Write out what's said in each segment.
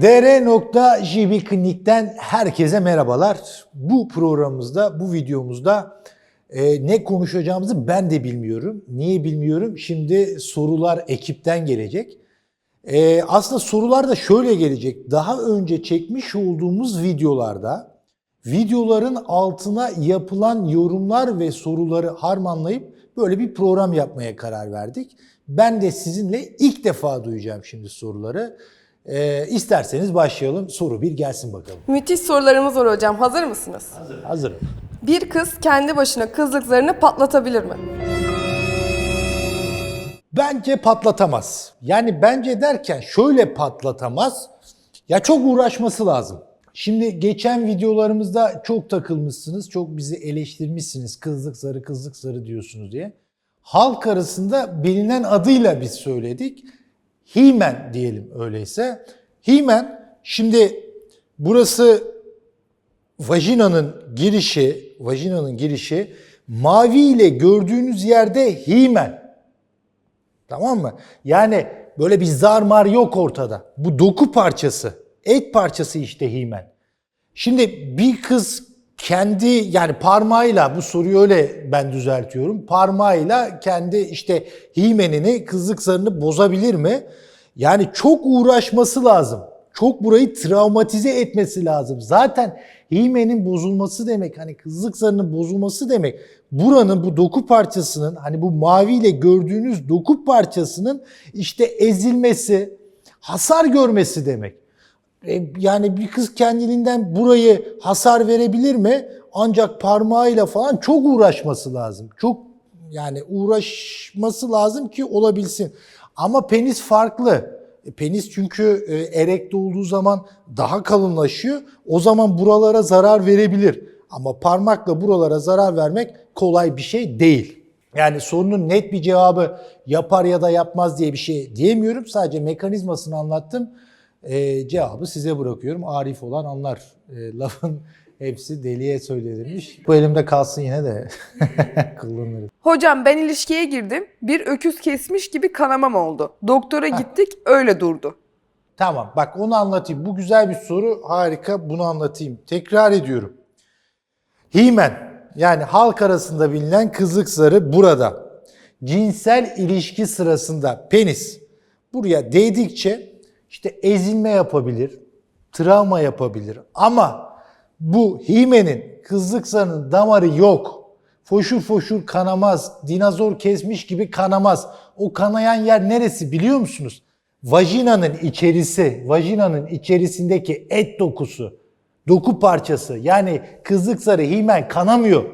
dr.jb Klinik'ten herkese merhabalar. Bu programımızda, bu videomuzda e, ne konuşacağımızı ben de bilmiyorum. Niye bilmiyorum? Şimdi sorular ekipten gelecek. E, aslında sorular da şöyle gelecek. Daha önce çekmiş olduğumuz videolarda videoların altına yapılan yorumlar ve soruları harmanlayıp böyle bir program yapmaya karar verdik. Ben de sizinle ilk defa duyacağım şimdi soruları. Ee, isterseniz başlayalım. Soru bir gelsin bakalım. Müthiş sorularımız var hocam. Hazır mısınız? Hazırım. Bir kız kendi başına kızlık zarını patlatabilir mi? Bence patlatamaz. Yani bence derken şöyle patlatamaz. Ya çok uğraşması lazım. Şimdi geçen videolarımızda çok takılmışsınız, çok bizi eleştirmişsiniz. Kızlık zarı, kızlık zarı diyorsunuz diye. Halk arasında bilinen adıyla biz söyledik. Himen diyelim öyleyse. Himen şimdi burası vajinanın girişi, vajinanın girişi mavi ile gördüğünüz yerde himen. Tamam mı? Yani böyle bir zar mar yok ortada. Bu doku parçası, et parçası işte himen. Şimdi bir kız kendi yani parmağıyla bu soruyu öyle ben düzeltiyorum. Parmağıyla kendi işte himenini, kızlık zarını bozabilir mi? Yani çok uğraşması lazım. Çok burayı travmatize etmesi lazım. Zaten himenin bozulması demek hani kızlık zarının bozulması demek. Buranın bu doku parçasının hani bu maviyle gördüğünüz doku parçasının işte ezilmesi, hasar görmesi demek. E, Yani bir kız kendiliğinden burayı hasar verebilir mi? Ancak parmağıyla falan çok uğraşması lazım. Çok yani uğraşması lazım ki olabilsin. Ama penis farklı. E, Penis çünkü e, erekte olduğu zaman daha kalınlaşıyor. O zaman buralara zarar verebilir. Ama parmakla buralara zarar vermek kolay bir şey değil. Yani sorunun net bir cevabı yapar ya da yapmaz diye bir şey diyemiyorum. Sadece mekanizmasını anlattım. E, cevabı size bırakıyorum. Arif olan anlar. E, lafın hepsi deliye söylenilmiş. Bu elimde kalsın yine de kullanırım. Hocam ben ilişkiye girdim. Bir öküz kesmiş gibi kanamam oldu. Doktora gittik öyle durdu. Tamam bak onu anlatayım. Bu güzel bir soru. Harika bunu anlatayım. Tekrar ediyorum. Himen yani halk arasında bilinen kızlık zarı burada. Cinsel ilişki sırasında penis buraya değdikçe işte ezilme yapabilir, travma yapabilir. Ama bu himenin kızlık zarının damarı yok. Foşur foşur kanamaz, dinozor kesmiş gibi kanamaz. O kanayan yer neresi biliyor musunuz? Vajinanın içerisi, vajinanın içerisindeki et dokusu, doku parçası. Yani kızlık zarı himen kanamıyor.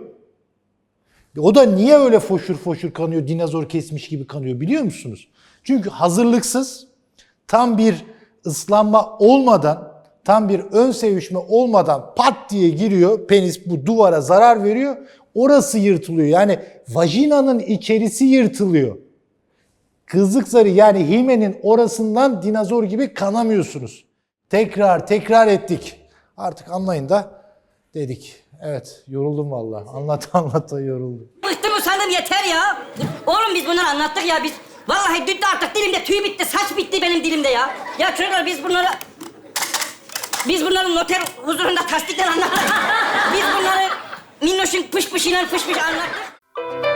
O da niye öyle foşur foşur kanıyor, dinozor kesmiş gibi kanıyor biliyor musunuz? Çünkü hazırlıksız, tam bir ıslanma olmadan, tam bir ön sevişme olmadan pat diye giriyor, penis bu duvara zarar veriyor, orası yırtılıyor. Yani vajinanın içerisi yırtılıyor. Kızlık zarı yani himenin orasından dinozor gibi kanamıyorsunuz. Tekrar tekrar ettik. Artık anlayın da dedik. Evet yoruldum vallahi. Anlat anlata yoruldum. Bıktım usandım yeter ya. Oğlum biz bunları anlattık ya biz. Vallahi düttü artık dilimde tüy bitti, saç bitti benim dilimde ya. Ya çocuklar biz bunları... Biz bunları noter huzurunda tasdikten anlattık. biz bunları minnoşun pış pışıyla pış pış anlattık.